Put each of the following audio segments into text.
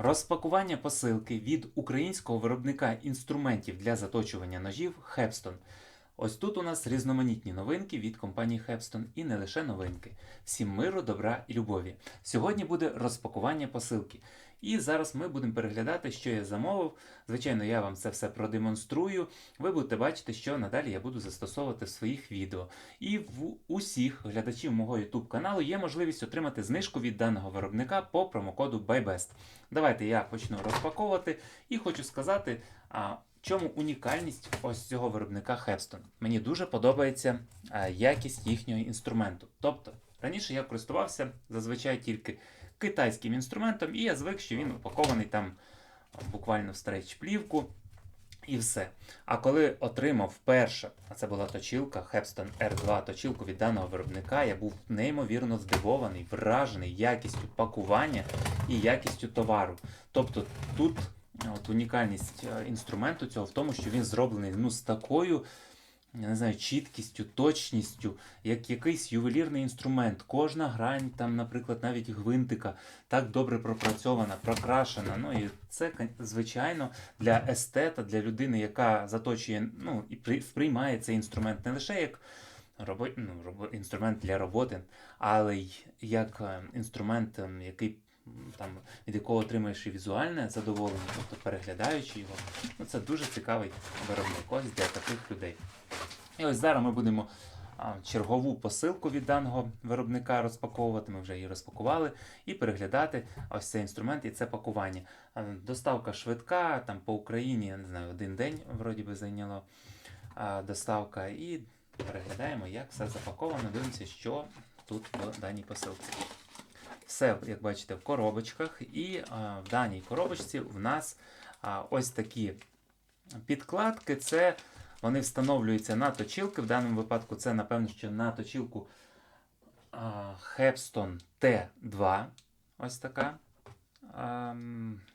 Розпакування посилки від українського виробника інструментів для заточування ножів Hepston. Ось тут у нас різноманітні новинки від компанії Hepston і не лише новинки. Всім миру, добра і любові. Сьогодні буде розпакування посилки. І зараз ми будемо переглядати, що я замовив. Звичайно, я вам це все продемонструю. Ви будете бачити, що надалі я буду застосовувати в своїх відео. І в усіх глядачів мого YouTube каналу є можливість отримати знижку від даного виробника по промокоду BYBEST. Давайте я почну розпаковувати і хочу сказати, чому унікальність ось цього виробника Hepston. Мені дуже подобається а, якість їхнього інструменту. Тобто, раніше я користувався зазвичай тільки китайським інструментом, і я звик, що він упакований там буквально в стрейч-плівку. І все. А коли отримав вперше, а це була точилка Hepston R2, точилку від даного виробника, я був неймовірно здивований, вражений якістю пакування і якістю товару. Тобто тут е, от унікальність е, інструменту цього в тому, що він зроблений ну, з такою. Я не знаю, чіткістю, точністю, як якийсь ювелірний інструмент. Кожна грань, там, наприклад, навіть гвинтика, так добре пропрацьована, прокрашена. Ну і це, звичайно, для естета, для людини, яка заточує, ну і при- сприймає цей інструмент не лише як робо, ну, робо, інструмент для роботи, але й як е, інструмент, ем, який там від якого отримаєш і візуальне задоволення, тобто переглядаючи його. Ну, це дуже цікавий виробник ось для таких людей. І ось зараз ми будемо чергову посилку від даного виробника розпаковувати. Ми вже її розпакували, і переглядати ось цей інструмент і це пакування. Доставка швидка, там по Україні, я не знаю, один день вроді би зайняло доставка. І переглядаємо, як все запаковано. Дивимося, що тут в даній посилці. Все, як бачите, в коробочках. І а, в даній коробочці в нас а, ось такі підкладки. Це вони встановлюються на точилки. В даному випадку це, напевно, що на точилку а, Hepston T2. Ось така. А,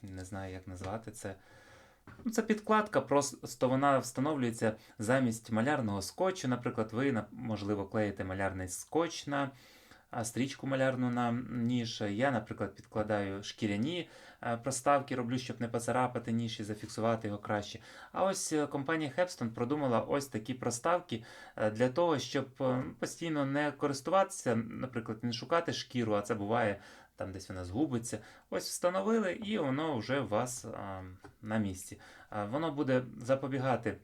не знаю, як назвати це. Ну, Це підкладка, просто вона встановлюється замість малярного скотчу. Наприклад, ви, можливо, клеїте малярний скотч на стрічку малярну на ніж. Я, наприклад, підкладаю шкіряні е, проставки, роблю, щоб не поцарапати ніж і зафіксувати його краще. А ось е, компанія Hepston продумала ось такі проставки е, для того, щоб постійно не користуватися, наприклад, не шукати шкіру, а це буває. Там десь вона згубиться. Ось встановили, і воно вже у вас а, на місці. А, воно буде запобігати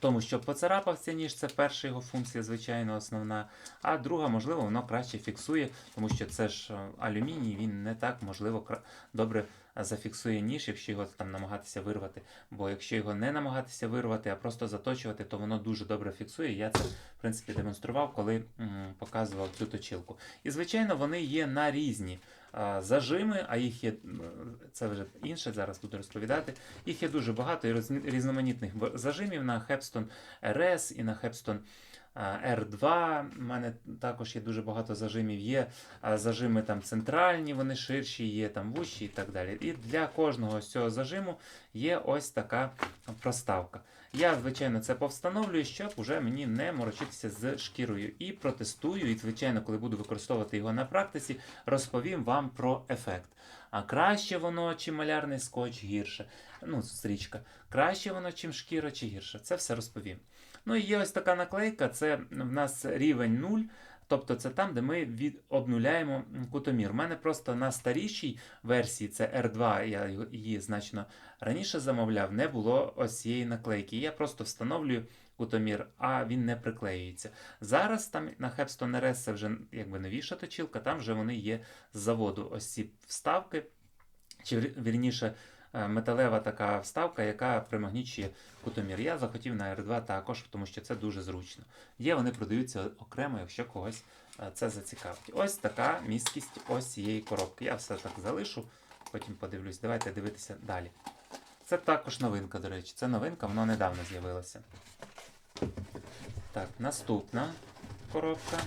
тому, що поцарапався ніж, це перша його функція, звичайно, основна. А друга, можливо, воно краще фіксує, тому що це ж е, алюміній, він не так можливо добре зафіксує ніж, якщо його там намагатися вирвати. Бо якщо його не намагатися вирвати, а просто заточувати, то воно дуже добре фіксує. Я це, в принципі, демонстрував, коли м, показував цю точилку. І, звичайно, вони є на різні зажими, а їх є, це вже інше, зараз буду розповідати. Їх є дуже багато і різноманітних зажимів на Hepston RS і на а, R2. У мене також є дуже багато зажимів. Є зажими там центральні, вони ширші, є там вущі і так далі. І для кожного з цього зажиму є ось така проставка. Я, звичайно, це повстановлюю, щоб уже мені не морочитися з шкірою. І протестую, і, звичайно, коли буду використовувати його на практиці, розповім вам про ефект. А краще воно, чи малярний скотч, гірше. Ну, стрічка. Краще воно, чим шкіра, чи гірше. Це все розповім. Ну і є ось така наклейка, це в нас рівень 0. Тобто це там, де ми від, обнуляємо кутомір. У мене просто на старішій версії, це R2, я її значно раніше замовляв, не було ось цієї наклейки. Я просто встановлюю кутомір, а він не приклеюється. Зараз там на Hepston RS це вже якби новіша точилка, там вже вони є з заводу. Ось ці вставки, чи вір- вірніше. Е, Металева така вставка, яка примагнічує кутомір. Я захотів на R2 також, тому що це дуже зручно. Є, вони продаються окремо, якщо когось е, це зацікавить. Ось така місткість ось цієї коробки. Я все так залишу, потім подивлюсь. Давайте дивитися далі. Це також новинка, до речі. Це новинка, воно недавно з'явилося. Так, наступна коробка.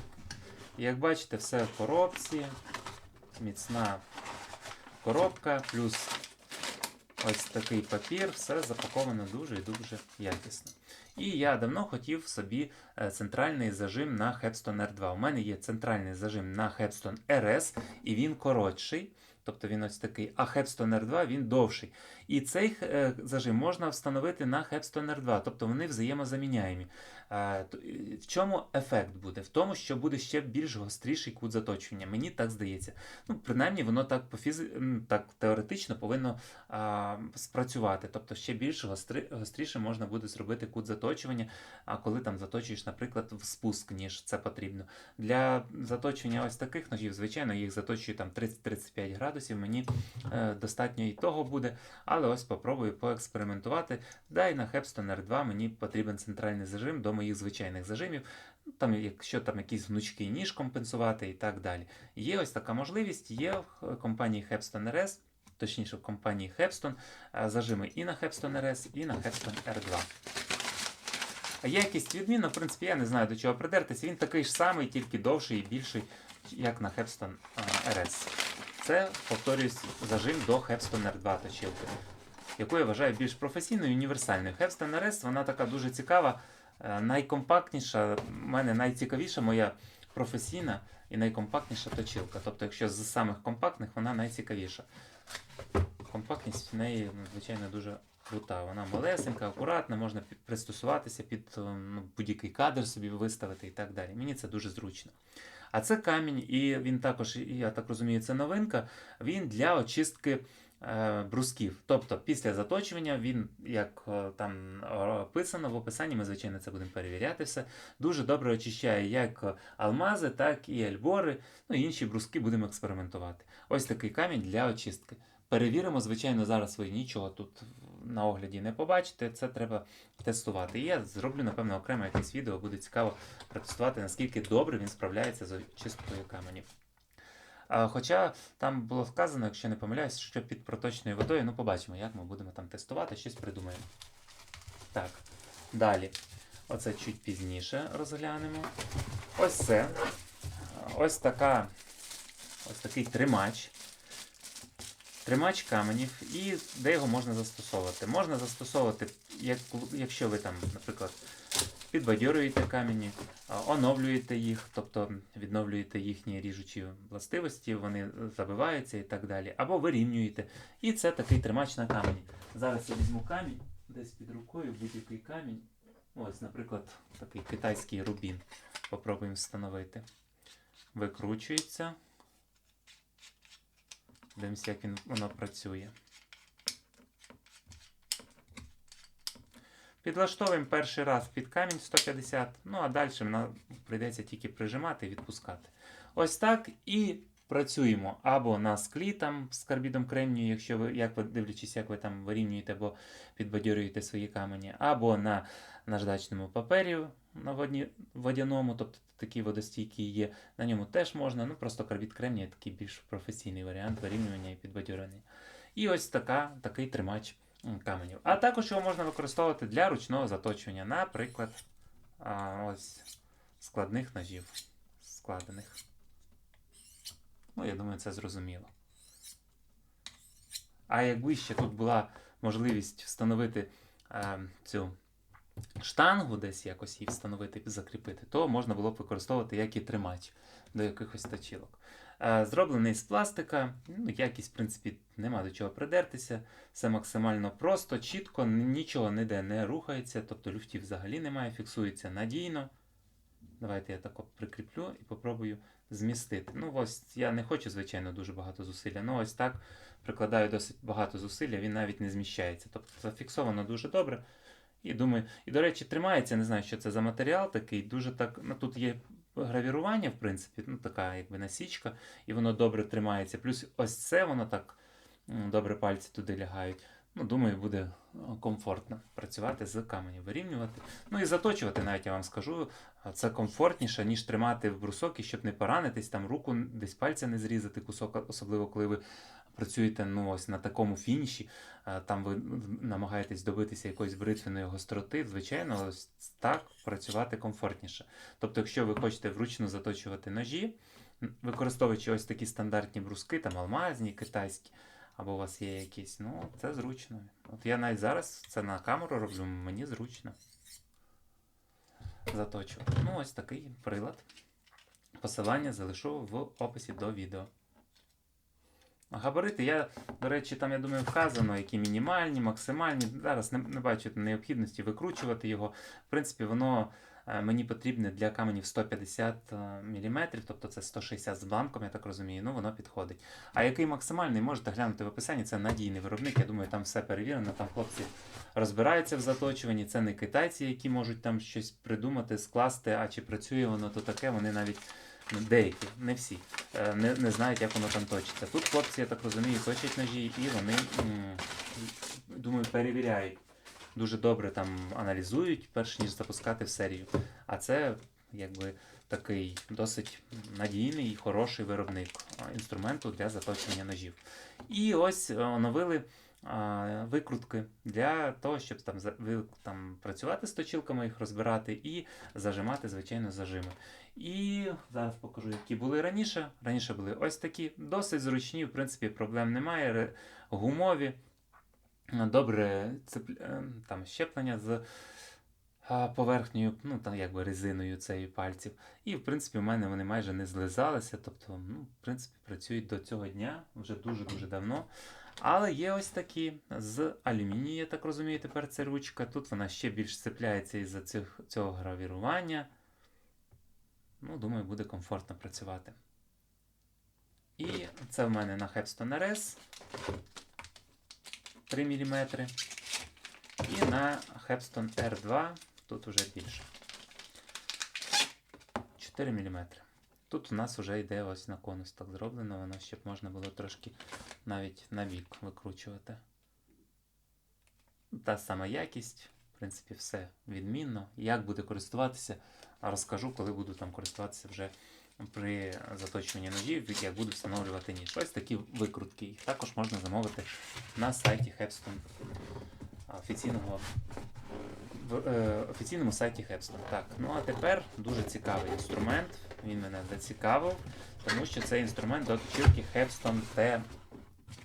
Як бачите, все в коробці. Міцна коробка, плюс ось такий папір, все запаковано дуже і дуже якісно. І я давно хотів собі е, центральний зажим на Hepston R2. У мене є центральний зажим на Hepston RS, і він коротший. Тобто він ось такий. А Hepston R2 він довший. І цей е, зажим можна встановити на Hepstone R2, тобто вони взаємозаміняємі. В чому ефект буде? В тому, що буде ще більш гостріший кут заточення. Мені так здається. Ну, принаймні, воно так по фізи... так теоретично повинно а, спрацювати. Тобто ще більш гостри... гостріше можна буде зробити кут заточування, а коли там заточуєш, наприклад, в спуск, ніж це потрібно. Для заточення ось таких ножів, звичайно, їх заточую там 30-35 градусів. Мені е, достатньо і того буде. Але ось попробую поекспериментувати. Да, і на Hepstone R2 мені потрібен центральний зажим до моїх звичайних зажимів. Ну, Там, якщо там якийсь гнучкий ніж компенсувати і так далі. Є ось така можливість, є в компанії Hepstone RS, точніше в компанії Hepstone, е, зажими і на Hepstone RS, і на Hepstone R2. А Якість відмінна, в принципі, я не знаю до чого придертися. Він такий ж самий, тільки довший і більший, як на Hepstone е, RS. Це, повторюсь, зажим до Hepstone R2 точилки, яку я вважаю більш професійною і універсальною. Hepstone RS, вона така дуже цікава, е, найкомпактніша, в мене найцікавіша моя професійна і найкомпактніша точилка. Тобто, якщо з самих компактних, вона найцікавіша. Компактність в неї, ну, звичайно, дуже крута. Вона малесенька, акуратна, можна пристосуватися під е, ну, будь-який кадр собі виставити і так далі. Мені це дуже зручно. А це камінь, і він також, я так розумію, це новинка. Він для очистки е, брусків. Тобто після заточування він, як е, там описано в описанні, ми, звичайно, це будемо перевіряти все. Дуже добре очищає як алмази, так і альбори. Ну і інші бруски будемо експериментувати. Ось такий камінь для очистки. Перевіримо, звичайно, зараз ви нічого тут на огляді не побачите. Це треба тестувати. І я зроблю, напевно, окремо якесь відео, буде цікаво протестувати, наскільки добре він справляється з очисткою каменів. Хоча там було вказано, якщо не помиляюсь, що під проточною водою, ну побачимо, як ми будемо там тестувати, щось придумаємо. Так, далі. Оце чуть пізніше розглянемо. Ось це. Ось така. Ось такий тримач. Тримач каменів, і де його можна застосовувати. Можна застосовувати, як, якщо ви там, наприклад, підбадьорюєте камені, оновлюєте їх, тобто відновлюєте їхні ріжучі властивості, вони забиваються і так далі. Або вирівнюєте. І це такий тримач на камені. Зараз я візьму камінь, десь під рукою будь-який камінь. Ось, наприклад, такий китайський рубін. Попробуємо встановити. Викручується. Дивимося, як він, воно працює. Підлаштовуємо перший раз під камінь 150, ну а далі нам прийдеться тільки прижимати і відпускати. Ось так і працюємо або на склі там з карбідом кремнію, якщо ви, як ви дивлячись, як ви там вирівнюєте або підбадьорюєте свої камені, або на наждачному папері на водяному, тобто такі водостійкі є. На ньому теж можна, ну просто карбід кремнія такий більш професійний варіант вирівнювання і підбадьорення. І ось така, такий тримач каменів. А також його можна використовувати для ручного заточування, наприклад, ось складних ножів. Складених. Ну, я думаю, це зрозуміло. А якби ще тут була можливість встановити е, цю штангу, десь якось її встановити, закріпити, то можна було б використовувати як і тримач до якихось точілок. Зроблений з пластика, ну, якість, в принципі, нема до чого придертися. Все максимально просто, чітко, нічого ніде не рухається, тобто люфтів взагалі немає, фіксується надійно. Давайте я тако прикріплю і попробую змістити. Ну, ось я не хочу, звичайно, дуже багато зусилля. Ну, ось так прикладаю досить багато зусилля, він навіть не зміщається. Тобто зафіксовано дуже добре. І думаю, і до речі, тримається, не знаю, що це за матеріал такий. Дуже так. Ну тут є гравірування, в принципі, ну така якби насічка, і воно добре тримається. Плюс ось це воно так добре пальці туди лягають. Ну, думаю, буде комфортно працювати з каменем, вирівнювати. Ну і заточувати, навіть я вам скажу, це комфортніше, ніж тримати в брусок, і щоб не поранитись, там руку десь пальця не зрізати кусок, особливо коли ви працюєте ну, ось на такому фініші, там ви намагаєтесь добитися якоїсь бритвеної гостроти, звичайно, ось так працювати комфортніше. Тобто, якщо ви хочете вручну заточувати ножі, використовуючи ось такі стандартні бруски, там алмазні, китайські, або у вас є якісь, ну, це зручно. От я навіть зараз це на камеру роблю, мені зручно заточувати. Ну, ось такий прилад. Посилання залишу в описі до відео. Габарити, я, до речі, там, я думаю, вказано, які мінімальні, максимальні. Зараз не, не бачу необхідності викручувати його. В принципі, воно е, мені потрібне для каменів 150 мм, тобто це 160 з бланком, я так розумію, ну воно підходить. А який максимальний, можете глянути в описанні, це надійний виробник. Я думаю, там все перевірено, там хлопці розбираються в заточуванні. Це не китайці, які можуть там щось придумати, скласти, а чи працює воно, то таке, вони навіть. Деякі, не всі, е, не, не знають, як воно там точиться. Тут хлопці, я так розумію, точать ножі, і вони, думаю, перевіряють. Дуже добре там аналізують, перш ніж запускати в серію. А це якби такий досить надійний і хороший виробник інструменту для заточення ножів. І ось е, оновили викрутки для того, щоб там, там працювати з точилками, їх розбирати і зажимати, звичайно, зажими. І зараз покажу, які були раніше. Раніше були ось такі, досить зручні, в принципі, проблем немає. Гумові, добре е, там, щеплення з поверхнею, ну там якби резиною цієї пальців. І в принципі у мене вони майже не злизалися. Тобто, ну, в принципі, працюють до цього дня вже дуже-дуже давно. Але є ось такі з алюмінію, я так розумію, тепер ця ручка. Тут вона ще більш цепляється із-за цих, цього гравірування. Ну, думаю, буде комфортно працювати. І це в мене на Hepstone RS 3 мм. І на Hepstone R2 тут уже більше. 4 мм. Тут у нас вже йде ось на конус так зроблено, воно щоб можна було трошки навіть на бік викручувати. Та сама якість, в принципі, все відмінно. Як буде користуватися, розкажу, коли буду там користуватися вже при заточуванні ножів, як буду встановлювати ніж. Ось такі викрутки. Їх також можна замовити на сайті Hepstone офіційного в е, офіційному сайті Hepstone. Так, ну а тепер дуже цікавий інструмент. Він мене зацікавив, тому що це інструмент до точилки Hepstone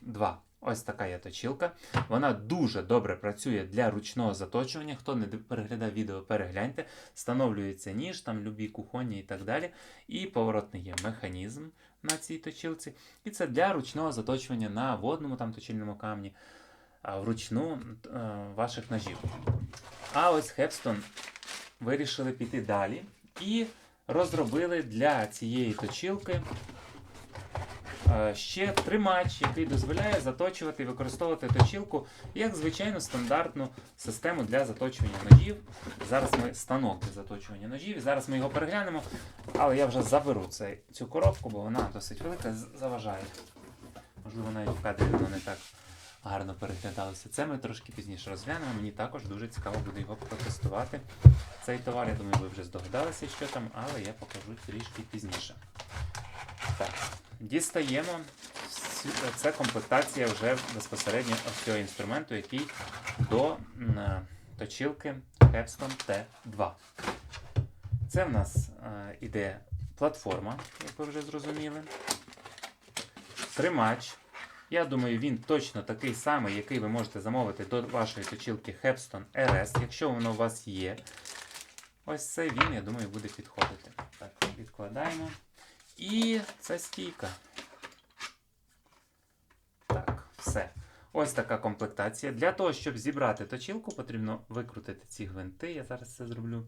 T2. Ось така є точилка. Вона дуже добре працює для ручного заточування. Хто не переглядав відео, перегляньте. Встановлюється ніж, там любі кухонні і так далі. І поворотний є механізм на цій точилці. І це для ручного заточування на водному там точильному камні, вручну е, ваших ножів. А ось Hepstone вирішили піти далі і розробили для цієї точилки е, ще тримач, який дозволяє заточувати і використовувати точілку як звичайну стандартну систему для заточування ножів. Зараз ми станок для заточування ножів. Зараз ми його переглянемо, але я вже заберу цей, цю коробку, бо вона досить велика, заважає. Можливо, навіть в кадрі воно не так гарно переглядалося. Це ми трошки пізніше розглянемо. Мені також дуже цікаво буде його протестувати. Цей товар, я думаю, ви вже здогадалися, що там, але я покажу трішки пізніше. Так, дістаємо. Це комплектація вже безпосередньо ось цього інструменту, який до е, точилки Hepstone T2. Це в нас е, іде платформа, як ви вже зрозуміли. Тримач. Я думаю, він точно такий самий, який ви можете замовити до вашої точилки Hepstone RS, якщо воно у вас є. Ось цей він, я думаю, буде підходити. Так, відкладаємо. І це стійка. Так, все. Ось така комплектація. Для того, щоб зібрати точилку, потрібно викрутити ці гвинти. Я зараз це зроблю.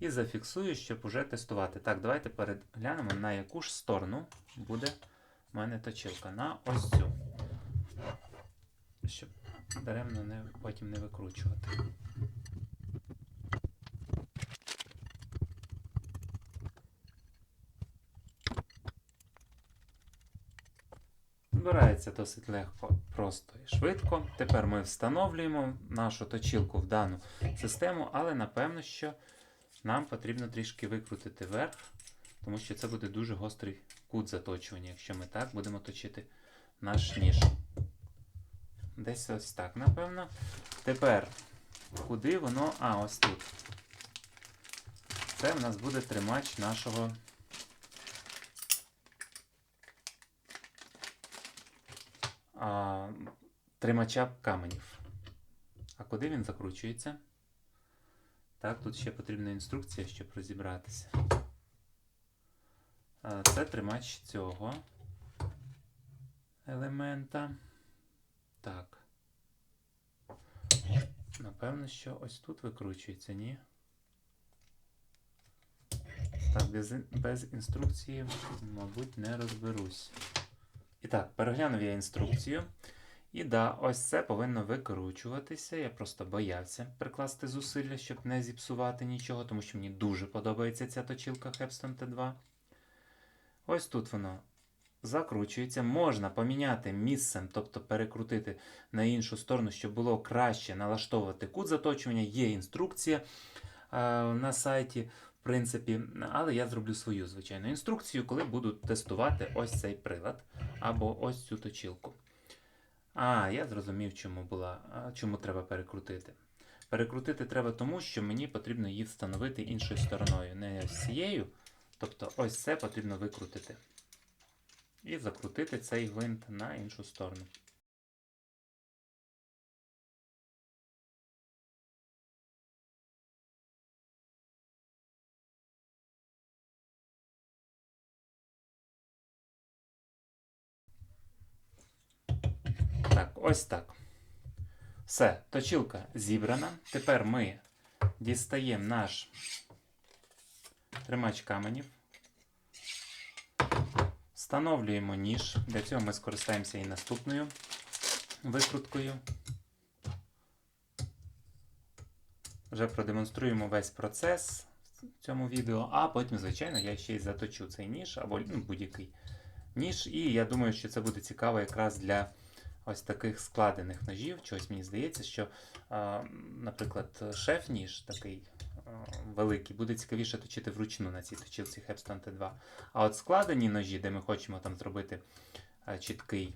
І зафіксую, щоб уже тестувати. Так, давайте переглянемо, на яку ж сторону буде у мене точилка. На ось цю. Щоб даремно не, потім не викручувати. Збирається досить легко, просто і швидко. Тепер ми встановлюємо нашу точилку в дану систему, але напевно, що нам потрібно трішки викрутити вверх, тому що це буде дуже гострий кут заточування, якщо ми так будемо точити наш ніж. Десь ось так, напевно. Тепер, куди воно. А, ось тут. Це в нас буде тримач нашого. А, тримача каменів. А куди він закручується? Так, тут ще потрібна інструкція, щоб розібратися. Це тримач цього елемента. Так. Напевно, що ось тут викручується, ні? Так, без, без інструкції, мабуть, не розберусь. І так, переглянув я інструкцію. І да, ось це повинно викручуватися. Я просто боявся прикласти зусилля, щоб не зіпсувати нічого, тому що мені дуже подобається ця точилка Hepston T2. Ось тут воно закручується. Можна поміняти місцем, тобто перекрутити на іншу сторону, щоб було краще налаштовувати кут заточування. Є інструкція е, на сайті, в принципі, але я зроблю свою звичайну інструкцію, коли буду тестувати ось цей прилад або ось цю точилку. А, я зрозумів, чому була, чому треба перекрутити. Перекрутити треба тому, що мені потрібно її встановити іншою стороною, не ось цією. Тобто ось це потрібно викрутити. І закрутити цей гвинт на іншу сторону. Так, ось так. Все, точилка зібрана. Тепер ми дістаємо наш тримач каменів. Встановлюємо ніж. Для цього ми скористаємося і наступною викруткою. Вже продемонструємо весь процес в цьому відео, а потім, звичайно, я ще й заточу цей ніж або ну, будь-який ніж. І я думаю, що це буде цікаво якраз для ось таких складених ножів. Чогось мені здається, що, наприклад, шеф-ніж такий великий, буде цікавіше точити вручну на цій точилці Hepston T2. А от складені ножі, де ми хочемо там зробити чіткий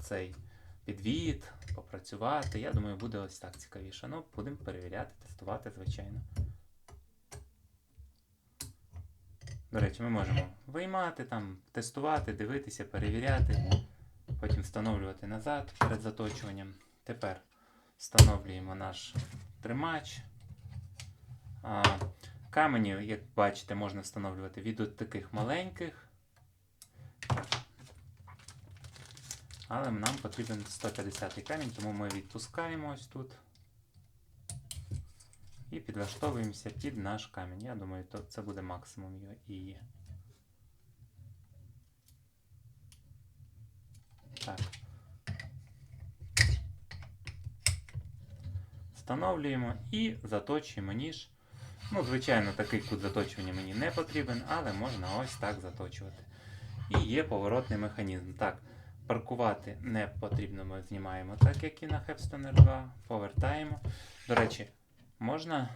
цей підвід, попрацювати, я думаю, буде ось так цікавіше. Ну, будемо перевіряти, тестувати, звичайно. До речі, ми можемо виймати, там, тестувати, дивитися, перевіряти, потім встановлювати назад перед заточуванням. Тепер встановлюємо наш тримач. А, камені, як бачите, можна встановлювати від таких маленьких. Але нам потрібен 150 камінь, тому ми відпускаємо ось тут. І підлаштовуємося під наш камінь. Я думаю, то це буде максимум його і. Так. Встановлюємо і заточуємо ніж. Ну, звичайно, такий кут заточування мені не потрібен, але можна ось так заточувати. І є поворотний механізм. Так, паркувати не потрібно, ми знімаємо так, як і на Hepstone R2. Повертаємо. До речі, можна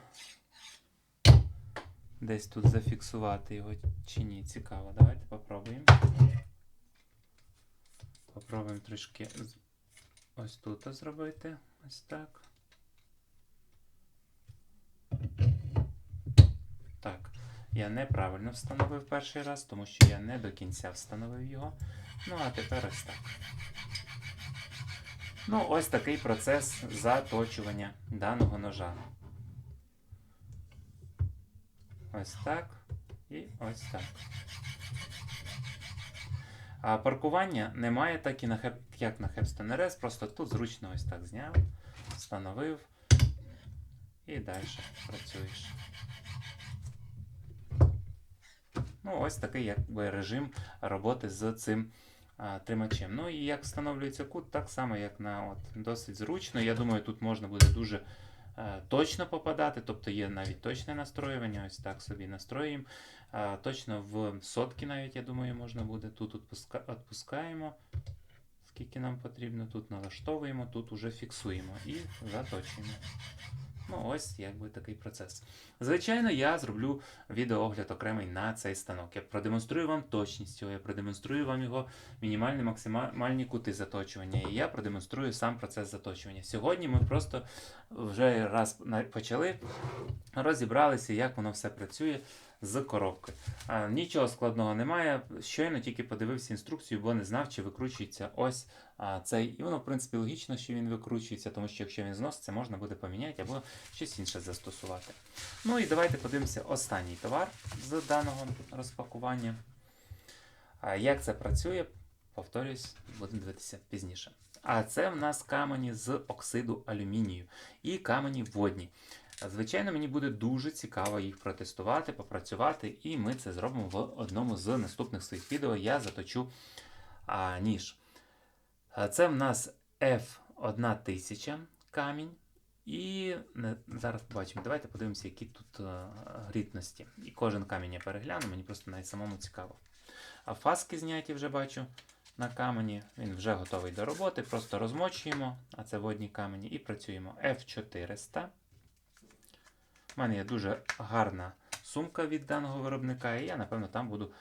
десь тут зафіксувати його чи ні? Цікаво. Давайте попробуємо. Попробуємо трішки ось тут зробити. Ось так. Так, я неправильно встановив перший раз, тому що я не до кінця встановив його. Ну, а тепер ось так. Ну, ось такий процес заточування даного ножа. Ось так і ось так. А паркування немає так і на хеп, як на Hepstone RS, просто тут зручно ось так зняв, встановив і далі працюєш. Ну, ось такий якби режим роботи з цим а, тримачем. Ну і як встановлюється кут, так само, як на от, досить зручно. Я думаю, тут можна буде дуже е, точно попадати, тобто є навіть точне настроювання, ось так собі настроюємо. А, точно в сотки навіть, я думаю, можна буде. Тут відпускаємо, скільки нам потрібно, тут налаштовуємо, тут уже фіксуємо і заточуємо. Ну, ось якби такий процес. Звичайно, я зроблю відеоогляд окремий на цей станок. Я продемонструю вам точність його, я продемонструю вам його мінімальні максимальні кути заточування. І я продемонструю сам процес заточування. Сьогодні ми просто вже раз почали, розібралися, як воно все працює з коробкою. А, нічого складного немає. Щойно тільки подивився інструкцію, бо не знав, чи викручується ось а, цей. І воно, в принципі, логічно, що він викручується, тому що якщо він зноситься, можна буде поміняти або щось інше застосувати. Ну і давайте подивимося останній товар з даного розпакування. А, Як це працює? повторюсь, будемо дивитися пізніше. А це в нас камені з оксиду алюмінію і камені водні. Звичайно, мені буде дуже цікаво їх протестувати, попрацювати, і ми це зробимо в одному з наступних своїх відео. Я заточу а, ніж. Це в нас F1000 камінь. І зараз побачимо. Давайте подивимося, які тут грітності. І кожен камінь я перегляну, мені просто навіть самому цікаво. А фаски зняті вже бачу на камені. Він вже готовий до роботи. Просто розмочуємо, а це водні камені, і працюємо. F400. У мене є дуже гарна сумка від даного виробника, і я, напевно, там буду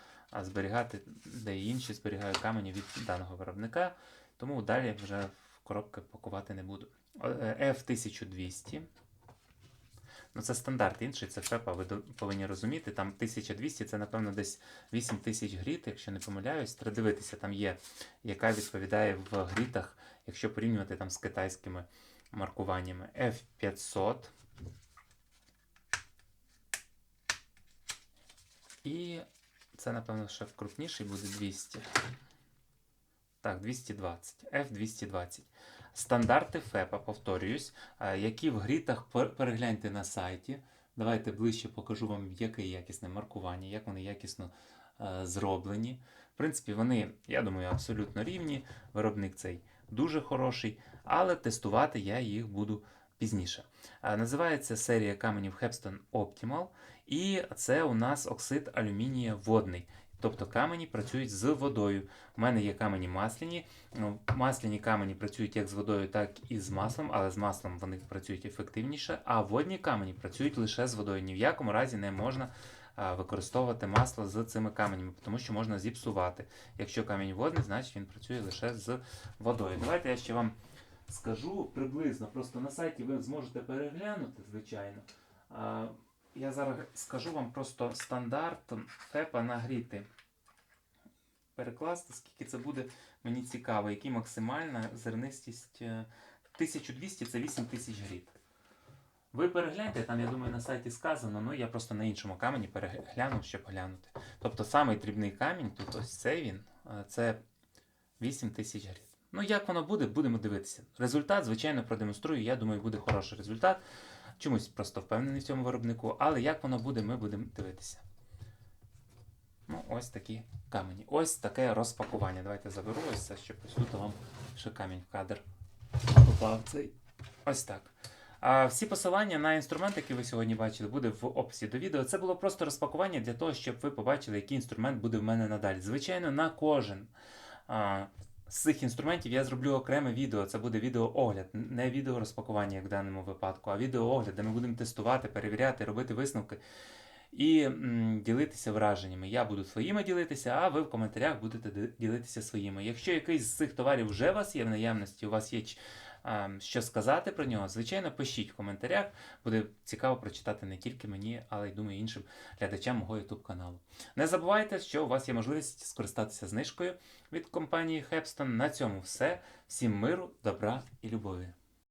зберігати, де і інші зберігаю камені від даного виробника. Тому далі вже в коробки пакувати не буду. Е, F1200. Ну, це стандарт інший, це ФЕПа, ви повинні розуміти. Там 1200 це, напевно, десь 8000 гріт, якщо не помиляюсь. Треба дивитися, там є, яка відповідає в грітах, якщо порівнювати там з китайськими маркуваннями. F500. І це, напевно, ще крупніший буде 200. Так, 220. F220. Стандарти ФЕПа, повторююсь, е, які в грітах перегляньте на сайті. Давайте ближче покажу вам, яке якісне маркування, як вони якісно е, зроблені. В принципі, вони, я думаю, абсолютно рівні. Виробник цей дуже хороший, але тестувати я їх буду пізніше. Е, Називається серія каменів Hepston Optimal, і це у нас оксид алюмінія водний. Тобто камені працюють з водою. У мене є камені масляні. Ну, Масляні камені працюють як з водою, так і з маслом, але з маслом вони працюють ефективніше. А водні камені працюють лише з водою. Ні в якому разі не можна використовувати масло з цими каменями, тому що можна зіпсувати. Якщо камінь водний, значить він працює лише з водою. Давайте я ще вам скажу приблизно. Просто на сайті ви зможете переглянути, звичайно. Я зараз скажу вам просто стандарт ФЕПа нагріти. Перекласти, скільки це буде, мені цікаво, які максимальна зернистість. е, 1200 це 8000 гріт. Ви перегляньте, там, я думаю, на сайті сказано, ну я просто на іншому камені переглянув, щоб глянути. Тобто самий дрібний камінь, тут ось цей він, е, це 8000 гріт. Ну, як воно буде, будемо дивитися. Результат, звичайно, продемонструю. Я думаю, буде хороший результат. Чомусь просто впевнений в цьому виробнику, але як воно буде, ми будемо дивитися. Ну, ось такі камені. Ось таке розпакування. Давайте заберу ось це, щоб тут вам ще камінь в кадр попав цей. Ось так. А всі посилання на інструмент, який ви сьогодні бачили, буде в описі до відео. Це було просто розпакування для того, щоб ви побачили, який інструмент буде в мене надалі. Звичайно, на кожен з цих інструментів я зроблю окреме відео. Це буде відеоогляд, не відео розпакування, як в даному випадку, а відеоогляд, де ми будемо тестувати, перевіряти, робити висновки і м, ділитися враженнями. Я буду своїми ділитися, а ви в коментарях будете ділитися своїми. Якщо якийсь з цих товарів вже у вас є в наявності, у вас є що сказати про нього, звичайно, пишіть в коментарях. Буде цікаво прочитати не тільки мені, але й думаю іншим глядачам мого YouTube каналу. Не забувайте, що у вас є можливість скористатися знижкою від компанії Хепстон. На цьому все. Всім миру, добра і любові.